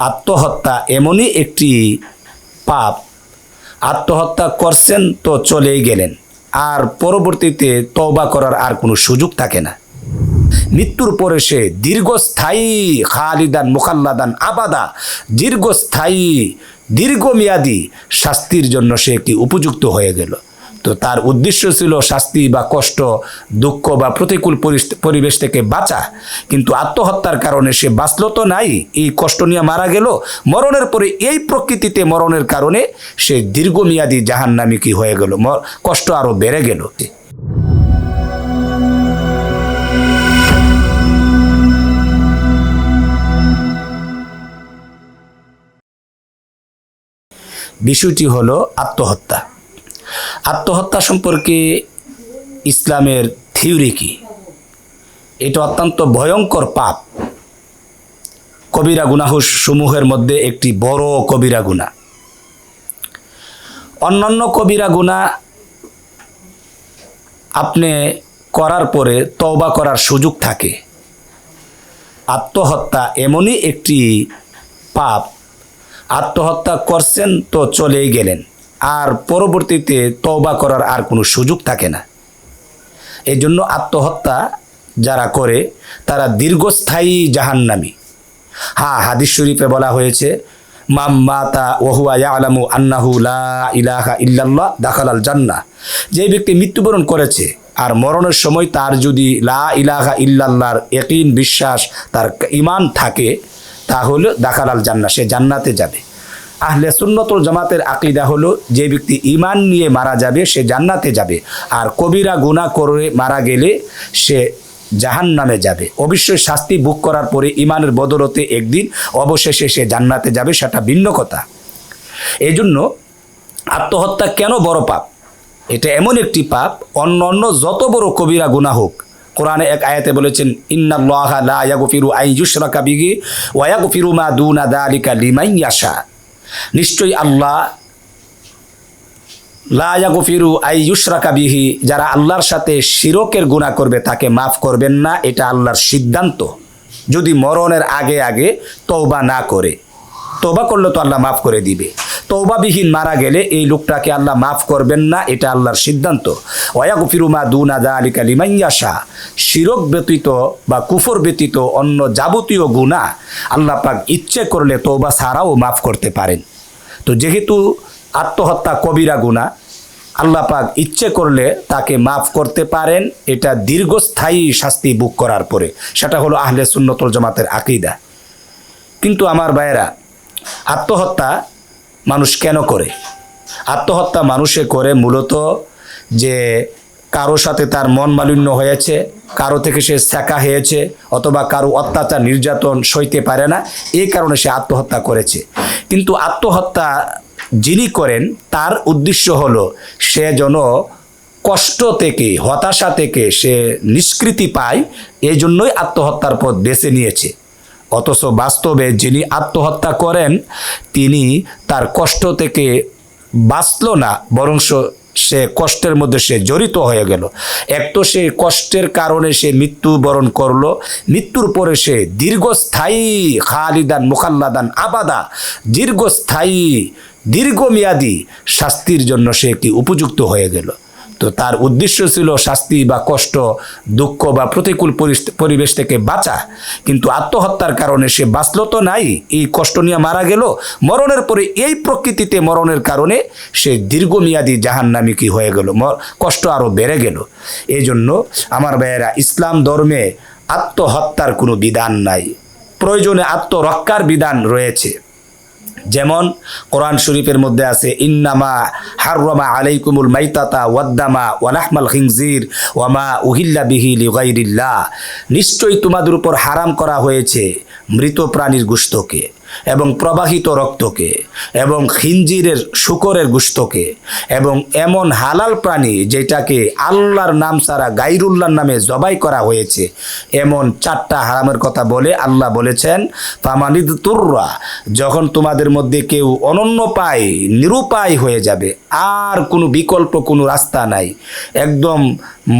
আত্মহত্যা এমনই একটি পাপ। আত্মহত্যা করছেন তো চলেই গেলেন। আর পরবর্তীতে তওবা করার আর কোনো সুযোগ থাকে না। মৃত্যুর পরে সে দীর্ঘস্থায়ী, খালিদান, মুখাল্লাদান, আবাদা, দীর্ঘস্থায়ী, দীর্ঘমেয়াদী শাস্তির জন্য সে কি উপযুক্ত হয়ে গেল? তো তার উদ্দেশ্য ছিল শাস্তি বা কষ্ট, দুঃখ বা প্রতিকূল পরিবেশ থেকে বাঁচা। কিন্তু আত্মহত্যার কারণে সে বাঁচল তো নাই, এই কষ্ট নিয়ে মারা গেল। মরণের পরে এই প্রকৃতিতে মরণের কারণে সে দীর্ঘমেয়াদী জাহান্নামী কি হয়ে গেল। কষ্ট আরও বেড়ে গেল। বিষয়টি হলো আত্মহত্যা। আত্মহত্যা সম্পর্কে ইসলামের থিওরি কি? এটা অত্যন্ত ভয়ঙ্কর পাপ। কবিরা গুনাহ সমূহের মধ্যে একটি বড় কবিরা গুণা অন্যান্য কবিরা গুণা আপনি করার পরে তওবা করার সুযোগ থাকে। আত্মহত্যা এমনই একটি পাপ। আত্মহত্যা করছেন তো চলেই গেলেন। আর পরবর্তীতে তওবা করার আর কোনো সুযোগ থাকে না। এই জন্য আত্মহত্যা যারা করে, তারা দীর্ঘস্থায়ী জাহান্নামী। হ্যাঁ হাদিস শরীফে বলা হয়েছে, মাম মাতা ওহুয়া ইয়ালামু আন্নাহু লা ইলাহা ইল্লাল্লাহ দাখালাল জান্নাহ। যে ব্যক্তি মৃত্যুবরণ করেছে আর মরণের সময় তার যদি লা ইলাহা ইল্লাল্লাহর একইন বিশ্বাস, তার ইমান থাকে, তাহলে দাখালাল জান্নাহ, সে জান্নাতে যাবে। আহলে সুন্নতুল জামাতের আকিদা হলো, যে ব্যক্তি ইমান নিয়ে মারা যাবে, সে জান্নাতে যাবে। আর কবিরা গুনাহ করে মারা গেলে সে জাহান নামে যাবে। অবশ্যই শাস্তি বুক করার পরে ইমানের বদলতে একদিন অবশেষে সে জান্নাতে যাবে, সেটা ভিন্ন কথা। এই জন্য আত্মহত্যা কেন বড় পাপ? এটা এমন একটি পাপ অন্য অন্য যত বড় কবিরা গুনাহ হোক। কোরআনে এক আয়াতে বলেছেন, ইন্নাল্লাহা লা ইয়াগফিরু আন ইউশরাকা বিহি ওয়া ইয়াগফিরু মা দুনা যালিকা লিমান ইয়াশা। নিশ্চয়ই আল্লাহ লাফিরু আই ইউশরাকা বিহি, যারা আল্লাহর সাথে শিরকের গুণা করবে তাকে মাফ করবেন না, এটা আল্লাহর সিদ্ধান্ত। যদি মরণের আগে আগে তৌবা না করে, তওবা করলে তো আল্লাহ মাফ করে দিবে। তৌবাবিহীন মারা গেলে এই লোকটাকে আল্লাহ মাফ করবেন না, এটা আল্লাহর সিদ্ধান্ত। ওয়াগফিরু মা দুনা দা আলিকা লিমাইয়াশা শিরক ব্যতীত বা কুফর ব্যতীত অন্য যাবতীয় গুণা আল্লাহ পাক ইচ্ছে করলে তৌবা ছাড়াও মাফ করতে পারেন। তো যেহেতু আত্মহত্যা কবিরা গুণা আল্লাহ পাক ইচ্ছে করলে তাকে মাফ করতে পারেন, এটা দীর্ঘস্থায়ী শাস্তি বুক করার পরে। সেটা হলো আহলে সুন্নতুল জামাতের আকিদা। কিন্তু আমার ভাইয়েরা, আত্মহত্যা মানুষ কেন করে? আত্মহত্যা মানুষে করে মূলত যে কারও সাথে তার মন মালিন্য হয়েছে, কারও থেকে সে শেখা হয়েছে, অথবা কারও অত্যাচার, নির্যাতন সইতে পারে না, এই কারণে সে আত্মহত্যা করেছে। কিন্তু আত্মহত্যা যিনি করেন, তার উদ্দেশ্য হলো সে যেন কষ্ট থেকে, হতাশা থেকে সে নিষ্কৃতি পায় এই জন্যই আত্মহত্যার পথ বেছে নিয়েছে। অথচ বাস্তবে যিনি আত্মহত্যা করেন, তিনি তার কষ্ট থেকে বাঁচল না বরংশ সে কষ্টের মধ্যে সে জড়িত হয়ে গেল। এক তো সে কষ্টের কারণে সে মৃত্যুবরণ করল, মৃত্যুর পরে সে দীর্ঘস্থায়ী, খালিদান, মুখাল্লাদান, আবাদা, দীর্ঘস্থায়ী, দীর্ঘমেয়াদী শাস্তির জন্য সে কি উপযুক্ত হয়ে গেল? তো তার উদ্দেশ্য ছিল শাস্তি বা কষ্ট, দুঃখ বা প্রতিকূল পরিবেশ থেকে বাঁচা। কিন্তু আত্মহত্যার কারণে সে বাঁচল তো নাই, এই কষ্ট নিয়ে মারা গেল। মরণের পরে এই প্রকৃতিতে মরণের কারণে সে দীর্ঘমেয়াদী জাহান্নামী কি হয়ে গেল। কষ্ট আরও বেড়ে গেল। এই জন্য আমার ভাইয়েরা, ইসলাম ধর্মে আত্মহত্যার কোনো বিধান নাই। প্রয়োজনে আত্মরক্ষার বিধান রয়েছে। যেমন কোরআন শরীফের মধ্যে আছে, ইন্নামা হাররামা আলাইকুমুল মাইতাতা ওয়াদ্দামা ওয়ালাহমাল খিংজির ওয়ামা উহিল্লা বিহি লিগাইরিল্লাহ। নিশ্চয়ই তোমাদের উপর হারাম করা হয়েছে মৃত প্রাণীর গুস্তকে। এবং প্রবাহিত রক্তকে এবং খিঞ্জিরের শুকরের গুস্তকে এবং এমন হালাল প্রাণী যেটাকে আল্লাহর নাম ছাড়া গাইরুল্লাহর নামে জবাই করা হয়েছে, এমন চারটা হারামের কথা বলে আল্লাহ বলেছেন ফামানিদ তুর্রা যখন তোমাদের মধ্যে কেউ অনন্য পায়, নিরুপায় হয়ে যাবে, আর কোনো বিকল্প, কোনো রাস্তা নাই। একদম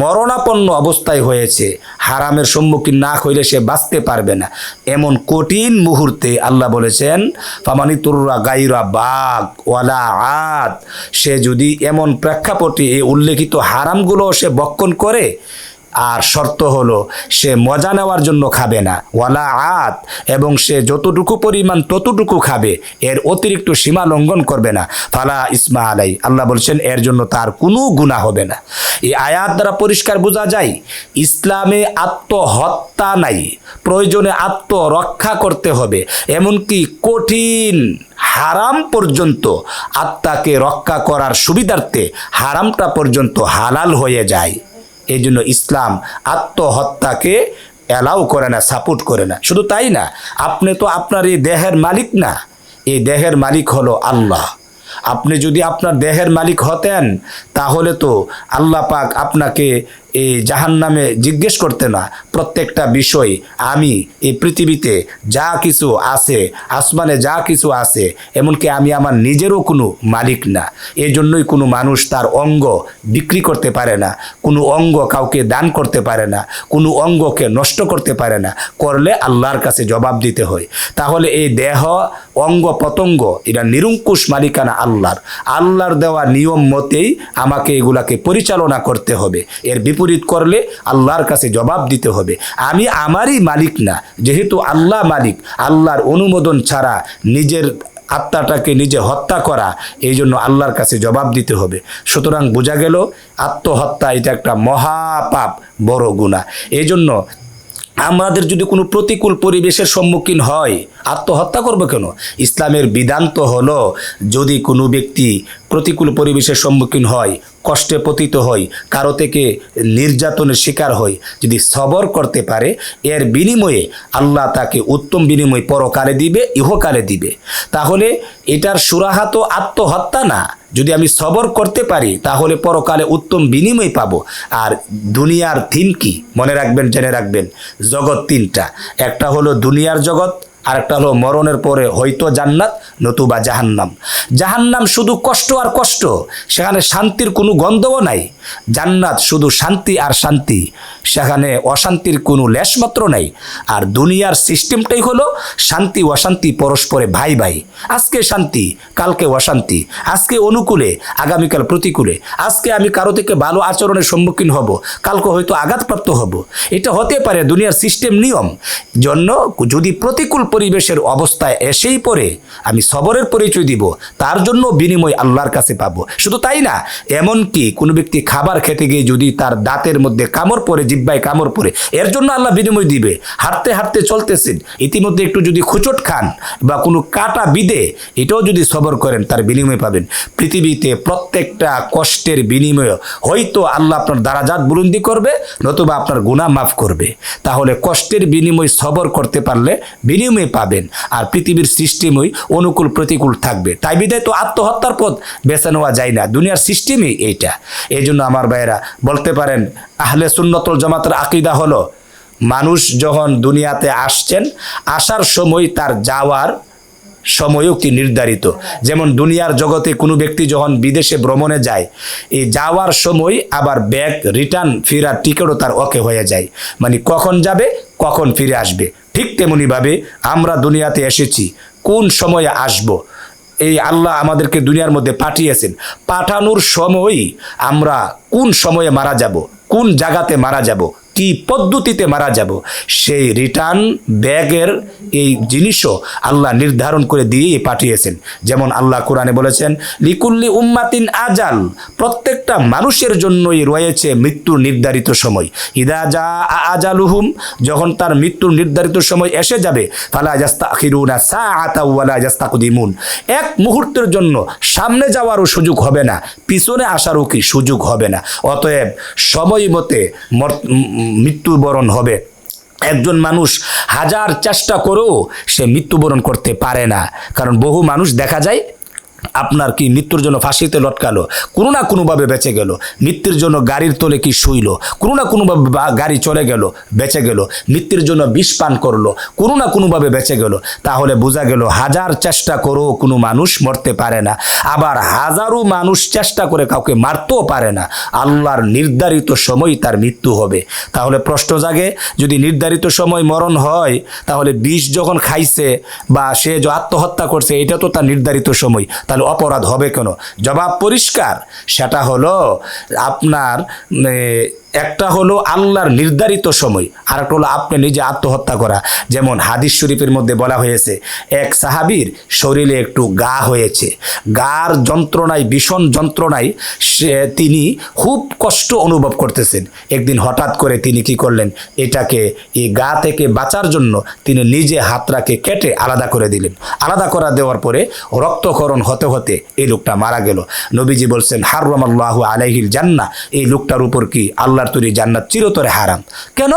মরণাপন্ন অবস্থায় হয়েছে, হারামের সম্মুখীন না হইলে সে বাঁচতে পারবে না। এমন কঠিন মুহূর্তে আল্লাহ বলেছেন ফামানি তুররা গাইরা বাঘ, ওয়ালা আত। সে যদি এমন প্রেক্ষাপটে উল্লেখিত হারামগুলো সে বক্ষণ করে আর শর্ত হলো, সে মজা নেওয়ার জন্য খাবে না। ওয়ালা আত, এবং সে যতটুকু পরিমাণ ততটুকু খাবে, এর অতিরিক্ত সীমা লঙ্ঘন করবে না। ফালা ইসমা আলাই, আল্লাহ বলছেন, এর জন্য তার কোনো গুণা হবে না। এই আয়াত দ্বারা পরিষ্কার বোঝা যায়, ইসলামে আত্মহত্যা নাই, প্রয়োজনে আত্মরক্ষা করতে হবে। এমনকি কঠিন, হারাম পর্যন্ত আত্মাকে রক্ষা করার সুবিধার্থে হারামটা পর্যন্ত হালাল হয়ে যায়। এই জন্য ইসলাম আত্মহত্যাকে অ্যালাউ করে না, সাপোর্ট করে না। শুধু তাই না, আপনি তো আপনার এই দেহের মালিক না। এই দেহের মালিক হলো আল্লাহ। আপনি যদি আপনার দেহের মালিক হতেন, তাহলে তো আল্লাহ পাক আপনাকে এই জাহান নামে জিজ্ঞেস করতে না। প্রত্যেকটা বিষয় আমি এই পৃথিবীতে যা কিছু আছে, আসমানে যা কিছু আছে, এমনকি আমি আমার নিজেরও কোনো মালিক না। এই জন্যই কোনো মানুষ তার অঙ্গ বিক্রি করতে পারে না, কোনো অঙ্গ কাউকে দান করতে পারে না, কোনো অঙ্গকে নষ্ট করতে পারে না, করলে আল্লাহর কাছে জবাব দিতে হয়। তাহলে এই দেহ, অঙ্গ, পতঙ্গ, এটা নিরঙ্কুশ মালিকানা আল্লাহর। আল্লাহর দেওয়া নিয়ম মতেই আমাকে এগুলাকে পরিচালনা করতে হবে। এর বিপরীত করলে আল্লাহর কাছে জবাব দিতে হবে। আমি আমারই মালিক না, যেহেতু আল্লাহ মালিক, আল্লাহর অনুমোদন ছাড়া নিজের আত্মাটাকে নিজে হত্যা করা, এই জন্য আল্লাহর কাছে জবাব দিতে হবে। সুতরাং বোঝা গেল, আত্মহত্যা এটা একটা মহাপাপ, বড় গুণা এই জন্য আমাদের যদি কোনো প্রতিকূল পরিবেশের সম্মুখীন হয়, আত্মহত্যা করবে কেন? ইসলামের বিধান তো হলো, যদি কোনো ব্যক্তি প্রতিকূল পরিবেশের সম্মুখীন হয়, কষ্টে পতিত হয়, কারও থেকে নির্যাতনের শিকার হয়, যদি সবর করতে পারে, এর বিনিময়ে আল্লাহ তাকে উত্তম বিনিময় পরকালে দিবে, ইহকালে দিবে। তাহলে এটার সুরাহা তো আত্মহত্যা না। যদি আমি সবর করতে পারি, তাহলে পরকালে উত্তম বিনিময় পাব। আর দুনিয়ার থিম কি? মনে রাখবেন, জেনে রাখবেন। জগৎ তিনটা। একটা হলো দুনিয়ার জগৎ আরেকটা হলো মরণের পরে হয়তো জান্নাত, নতুবা জাহান্নাম। জাহান্নাম শুধু কষ্ট আর কষ্ট, সেখানে শান্তির কোনো গন্ধও নাই। জান্নাত শুধু শান্তি আর শান্তি, সেখানে অশান্তির কোনো লেশমাত্র নাই। আর দুনিয়ার সিস্টেমটাই হলো শান্তি, অশান্তি পরস্পরে ভাই ভাই। আজকে শান্তি, কালকে অশান্তি, আজকে অনুকূলে, আগামীকাল প্রতিকূলে। আজকে আমি কারও থেকে ভালো আচরণের সম্মুখীন হব, কালকে হয়তো আঘাতপ্রাপ্ত হব। এটা হতে পারে দুনিয়ার সিস্টেম নিয়ম। জন্য যদি প্রতিকূল পরিবেশের অবস্থায় এসেই পড়ে আমি সবরের পরিচয় দিব, তার জন্য বিনিময় আল্লাহর কাছে পাবো। শুধু তাই না, এমনকি কোনো ব্যক্তি খাবার খেতে গিয়ে যদি তার দাঁতের মধ্যে কামড় পড়ে, জিব্বায় কামড় পড়ে, এর জন্য আল্লাহ বিনিময় দিবে। হাঁটতে হাঁটতে চলতেছেন, ইতিমধ্যে একটু যদি খুচট খান বা কোনো কাটা বিদে, এটাও যদি সবর করেন, তার বিনিময় পাবেন। পৃথিবীতে প্রত্যেকটা কষ্টের বিনিময় হয়তো আল্লাহ আপনার দারাজাত বুলন্দি করবে, নতুবা আপনার গুণা মাফ করবে। তাহলে কষ্টের বিনিময় সবর করতে পারলে বিনিময় পাবেন। আর পৃথিবীর সিস্টেমই অনুকূল প্রতিকূল থাকবে। তাই বিদায় তো আত্মহত্যার পথ বেছে নেওয়া যায় না। দুনিয়ার সিস্টেমই এইটা। এই জন্য আমার ভাইয়েরা, বলতে পারেন, আহলে সুন্নতল জামাতের আকিদা হলো, মানুষ যখন দুনিয়াতে আসছেন, আসার সময় তার যাওয়ার সময়ও কি নির্ধারিত। যেমন দুনিয়ার জগতে কোনো ব্যক্তি যখন বিদেশে ভ্রমণে যায়, এই যাওয়ার সময় আবার ব্যাগ রিটার্ন ফেরার টিকিটও তার ওকে হয়ে যায়। মানে কখন যাবে, কখন ফিরে আসবে। ঠিক তেমনিভাবে আমরা দুনিয়াতে এসেছি। কোন সময়ে আসব? এই আল্লাহ আমাদেরকে দুনিয়ার মধ্যে পাঠিয়েছেন। পাঠানোর সময়ই আমরা কোন সময়ে মারা যাব? কোন জায়গাতে মারা যাব? কি পদ্ধতিতে মারা যাব? সেই রিটার্ন ব্যাগের এই জিনিসও আল্লাহ নির্ধারণ করে দিয়েই পাঠিয়েছেন। যেমন আল্লাহ কোরআনে বলেছেন, লিকুল্লি উম্মাতিন আজাল। প্রত্যেকটা মানুষের জন্যই রয়েছে মৃত্যুর নির্ধারিত সময়। ইদা যা আজালুহুম। যখন তার মৃত্যুর নির্ধারিত সময় এসে যাবে, ফালা জাস্তাখিরুনা সাআতা ওয়ালা জাস্তাকুদিমুন এক মুহূর্তের জন্য সামনে যাওয়ারও সুযোগ হবে না, পিছনে আসারও কি সুযোগ হবে না। অতএব সময় মতে মৃত্যুবরণ হবে। একজন মানুষ হাজার চেষ্টা করেও সে মৃত্যুবরণ করতে পারে না। কারণ বহু মানুষ দেখা যায় আপনার কি মৃত্যুর জন্য ফাঁসিতে লটকালো? কোনো না কোনোভাবে বেঁচে গেল। মৃত্যুর জন্য গাড়ির তলে কি শুইল? কোনো না কোনোভাবে গাড়ি চলে গেল, বেঁচে গেল। মৃত্যুর জন্য বিষ পান করল, কোনো না কোনোভাবে বেঁচে গেল। তাহলে বোঝা গেল হাজার চেষ্টা করেও কোনো মানুষ মরতে পারে না। আবার হাজারো মানুষ চেষ্টা করে কাউকে মারতেও পারে না। আল্লাহর নির্ধারিত সময় তার মৃত্যু হবে। তাহলে প্রশ্ন জাগে, যদি নির্ধারিত সময় মরণ হয়, তাহলে বিষ যখন খাইছে বা সে যে আত্মহত্যা করছে, এটা তো তার নির্ধারিত সময়। তাহলে অপরাধ হবে কেন? জবাব পরিষ্কার। সেটা হলো আপনার একটা হলো আল্লাহর নির্ধারিত সময় আর একটা হলো আপনি নিজে আত্মহত্যা করা। যেমন হাদিস শরীফের মধ্যে বলা হয়েছে, এক সাহাবীর শরীরে একটু গা হয়েছে। গার যন্ত্রণায়, ভীষণ যন্ত্রণায় সে, তিনি খুব কষ্ট অনুভব করতেছেন। একদিন হঠাৎ করে তিনি কি করলেন, এটাকে, এই গা থেকে বাঁচার জন্য তিনি নিজে হাতটাকে কেটে আলাদা করে দিলেন। আলাদা করা দেওয়ার পরে রক্তকরণ হতে হতে এই লোকটা মারা গেল। নবীজি বলছেন হারামাল্লাহ আলাইহিল জান্না এই লোকটার উপর কি আল্লাহর তৈরি জান্নাত চিরতরে হারাম। কেন?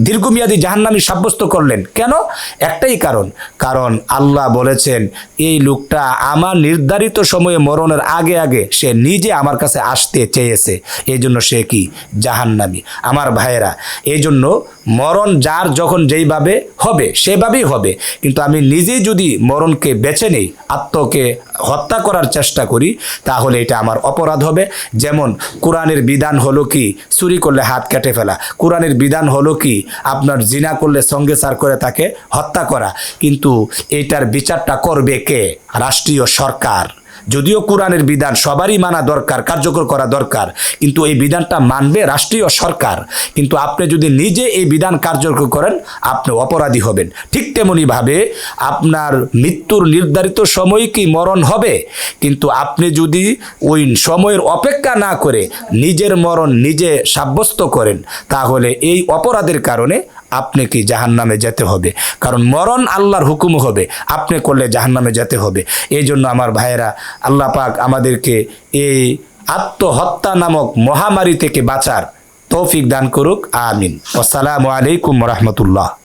দীর্ঘমেয়াদী জাহান্নামি সাব্যস্ত করলেন। কেন? একটাই কারণ। কারণ আল্লাহ বলেছেন, এই লোকটা আমার নির্ধারিত সময়ে মরণের আগে আগে সে নিজে আমার কাছে আসতে চেয়েছে। এই জন্য সে কি? জাহান্নামি। আমার ভাইয়েরা এই জন্য মরণ যার যখন যেইভাবে হবে, সেভাবেই হবে। কিন্তু আমি নিজেই যদি মরণকে বেছে নেই, আত্মকে হত্যা করার চেষ্টা করি, তাহলে এটা আমার অপরাধ হবে। যেমন, কোরআনের বিধান হলো কি? চুরি করলে হাত কেটে ফেলা। কোরআনের বিধান হলো কি? আপনার জিনা করলে সঙ্গে সার করে তাকে হত্যা করা। কিন্তু এটার বিচারটা করবে কে? রাষ্ট্রীয় সরকার। যদিও কোরআনের বিধান সবারই মানা দরকার, কার্যকর করা দরকার, কিন্তু এই বিধানটা মানবে রাষ্ট্রীয় সরকার। কিন্তু আপনি যদি নিজে এই বিধান কার্যকর করেন, আপনি অপরাধী হবেন। ঠিক তেমনিভাবে আপনার মৃত্যুর নির্ধারিত সময় কি মরণ হবে? কিন্তু আপনি যদি ওই সময়ের অপেক্ষা না করে নিজের মরণ নিজে সাব্যস্ত করেন, তাহলে এই অপরাধের কারণে আপনি কি জাহান্নামে যেতে হবে। কারণ মরণ আল্লাহর হুকুম হবে, আপনি করলে জাহান নামে যেতে হবে। এই জন্য আমার ভাইয়েরা, আল্লাহ পাক আমাদেরকে এই আত্মহত্যা নামক মহামারী থেকে বাঁচার তৌফিক দান করুক, আমিন। আসসালামু আলাইকুম রহমতুল্লাহ।